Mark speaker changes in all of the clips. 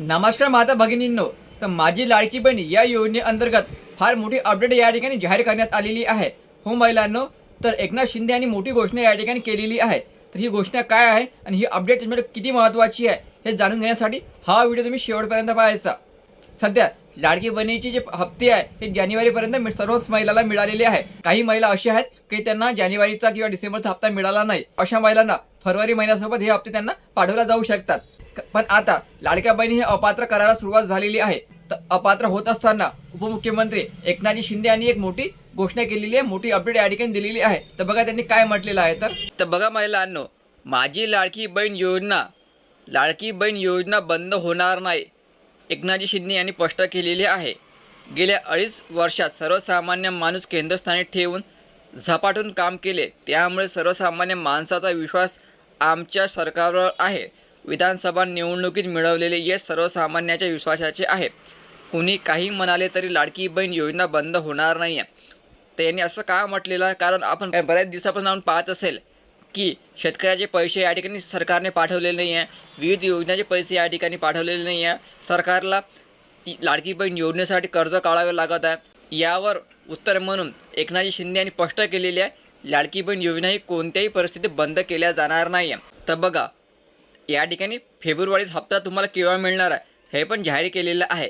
Speaker 1: नमस्कार माता भगिनींनो. तर माझी लाडकी बहीण या योजनेअंतर्गत फार मोठी अपडेट या ठिकाणी जाहीर करण्यात आलेली आहे. हो महिलांनो तर एकनाथ शिंदे यांनी मोठी घोषणा या ठिकाणी केलेली आहे. तर ही घोषणा काय आहे आणि ही अपडेट किती महत्त्वाची आहे हे जाणून घेण्यासाठी हा व्हिडिओ तुम्ही शेवटपर्यंत पाहायचा. सध्या लाडकी बहिणीचे जे हप्ते आहे हे जानेवारीपर्यंत सर्वच महिलाला मिळालेले आहे. काही महिला अशा आहेत की त्यांना जानेवारीचा किंवा डिसेंबरचा हप्ता मिळाला नाही. अशा महिलांना फरवरी महिन्यासोबत हे हप्ते त्यांना पाठवला जाऊ शकतात. पण आता लाडक्या बहिणी हे अपात्र करायला सुरुवात झालेली आहे. तर अपात्र होत असताना उपमुख्यमंत्री एकनाथजी शिंदे यांनी एक मोठी घोषणा केलेली आहे मोठी अपडेट या ठिकाणी दिलेली आहे. तर बघा त्यांनी काय म्हटलेलं आहे तर. तर बघा महिलांनो माझी लाडकी बहीण योजना लाडकी बहीण योजना बंद होणार नाही एकनाथजी शिंदे यांनी स्पष्ट केलेली आहे. गेल्या अडीच वर्षात सर्वसामान्य माणूस केंद्रस्थानी ठेवून झपाटून काम केले त्यामुळे सर्वसामान्य माणसाचा विश्वास आमच्या सरकारवर आहे. विधानसभा निवडणुकीत मिळवलेले यश सर्वसामान्याच्या विश्वासाचे आहे. कुणी काही म्हणाले तरी लाडकी बहीण योजना बंद होणार नाही आहे त्यांनी असं का म्हटलेलं? आहे कारण आपण बऱ्याच दिवसापासून आपण पाहत असेल की शेतकऱ्याचे पैसे या ठिकाणी सरकारने पाठवलेले नाही आहे विविध योजनाचे पैसे या ठिकाणी पाठवलेले नाही आहे सरकारला लाडकी बहीण योजनेसाठी कर्ज काढावे लागत आहे. यावर उत्तर म्हणून एकनाथजी शिंदे यांनी स्पष्ट केलेले आहे लाडकी बहीण योजना ही कोणत्याही परिस्थितीत बंद केल्या जाणार नाही आहे तर बघा या ठिकाणी फेब्रुवारीचा हप्ता तुम्हाला केव्हा मिळणार आहे हे पण जाहीर केलेलं आहे.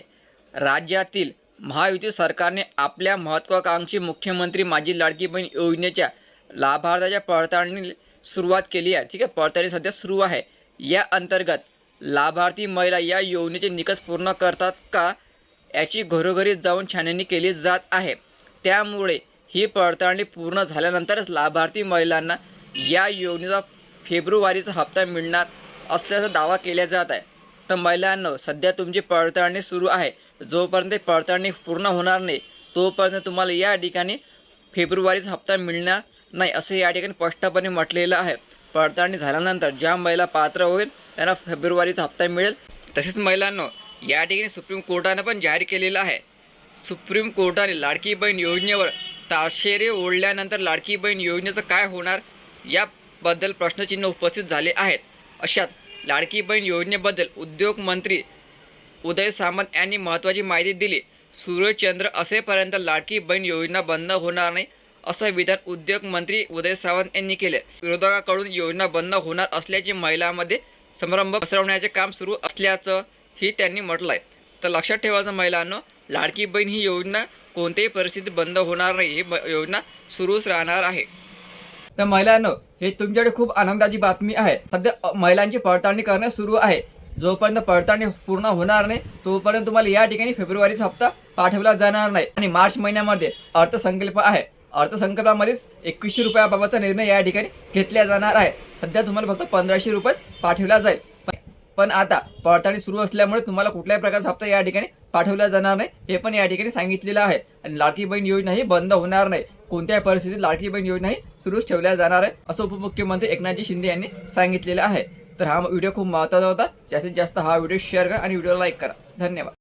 Speaker 1: राज्यातील महायुती सरकारने आपल्या महत्त्वाकांक्षी मुख्यमंत्री माझी लाडकी बहीण योजनेच्या लाभार्थ्याच्या पडताळणी सुरुवात केली आहे. ठीक आहे पडताळणी सध्या सुरू आहे. या अंतर्गत लाभार्थी महिला या योजनेचे निकष पूर्ण करतात का याची घरोघरी जाऊन छाननी केली जात आहे. त्यामुळे ही पडताळणी पूर्ण झाल्यानंतरच लाभार्थी महिलांना या योजनेचा फेब्रुवारीचा हप्ता मिळणार असल्याचा दावा केला जात आहे. तर महिलांनो सध्या तुमची पडताळणी सुरू आहे. जोपर्यंत पडताळणी पूर्ण होणार नाही तोपर्यंत तुम्हाला या ठिकाणी फेब्रुवारीचा हप्ता मिळणार नाही असे या ठिकाणी स्पष्टपणे म्हटलेलं आहे. पडताळणी झाल्यानंतर ज्या महिला पात्र होईल त्यांना फेब्रुवारीचा हप्ता मिळेल. तसेच महिलांनो या ठिकाणी सुप्रीम कोर्टानं पण जाहीर केलेलं आहे. सुप्रीम कोर्टाने लाडकी बहीण योजनेवर ताशेरे ओढल्यानंतर लाडकी बहीण योजनेचं काय होणार याबद्दल प्रश्नचिन्ह उपस्थित झाले आहेत. अशात लाडकी बहीण योजनेबद्दल उद्योग मंत्री उदय सामंत यांनी महत्त्वाची माहिती दिली. सूर्यचंद्र असेपर्यंत लाडकी बहीण योजना बंद होणार नाही असं विधान उद्योग मंत्री उदय सावंत यांनी केले. विरोधकाकडून योजना बंद होणार असल्याचे महिलांमध्ये संभ्रम पसरवण्याचे काम सुरू असल्याचं ही त्यांनी म्हटलं आहे तर लक्षात ठेवायचं महिलांनो लाडकी बहीण ही योजना कोणत्याही परिस्थितीत बंद होणार नाही. ही योजना सुरूच राहणार आहे. तर महिलांनो हे तुमच्याकडे खूप आनंदाची बातमी आहे. सध्या महिलांची पडताळणी करणे सुरू आहे. जोपर्यंत पडताळणी पूर्ण होणार नाही तोपर्यंत तुम्हाला या ठिकाणी फेब्रुवारीचा हप्ता पाठवला जाणार नाही. आणि मार्च महिन्यामध्ये अर्थसंकल्प आहे. अर्थसंकल्पामध्येच एकवीसशे रुपयाबाबतचा निर्णय या ठिकाणी घेतला जाणार आहे. सध्या तुम्हाला फक्त पंधराशे रुपयेच पाठवला जाईल. पण- पण आता पडताळणी सुरू असल्यामुळे तुम्हाला कुठल्याही प्रकारचा हप्ता या ठिकाणी पाठवल्या जाणार नाही. हे पण या ठिकाणी सांगितलेलं आहे. आणि लाडकी बहीण योजना ही बंद होणार नाही. कोणत्याही परिस्थितीत लाडकी बहीण योजना ही सुरूच ठेवल्या जाणार आहे असं उपमुख्यमंत्री एकनाथजी शिंदे यांनी सांगितलेलं आहे. तर हा व्हिडिओ खूप महत्त्वाचा होता. जास्तीत जास्त हा व्हिडिओ शेअर करा आणि व्हिडिओला लाईक करा. धन्यवाद.